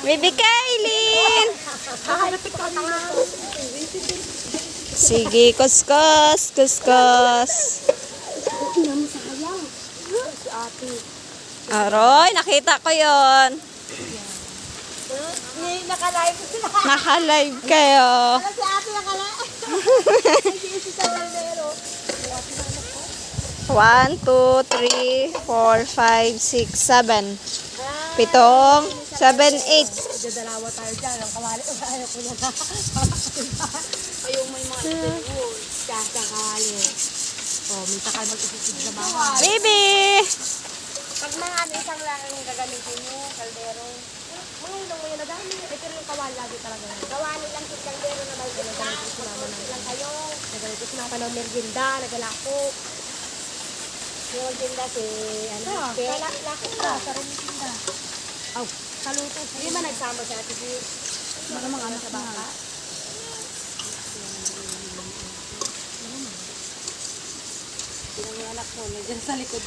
Baby Kailin! Sige, kuskus, kuskus. Aroy, nakita ko yon. Nakalive sila. Naka-live kayo. Si ate nakalive. Si sa Caldero. One, two, three, four, five, six, seven. Pitong, seven, eight. Dadalawa tayo dyan. Ang kawali. Ayaw ko na na. Ayaw may mga. Sasakali. Oh, may takal mag-isisig sa bahay. Baby! Pag mga ano, isang lang ang gagamitin nyo, kaldero. Mga ilong mo yun na dami. Eh, pero yung kawali lagi talaga. Kawali lang si kaldero na may ginagamit ko sinama na lang kayo. Nagamit ko sinama ng merginda, nagalako. Yung merginda si, ano, kaya lako ka, sa merginda. Aw, saluto. Hindi ba nagsama si Ate G? Mga mga ano sa baka? Yung anak mo, nandiyan sa likod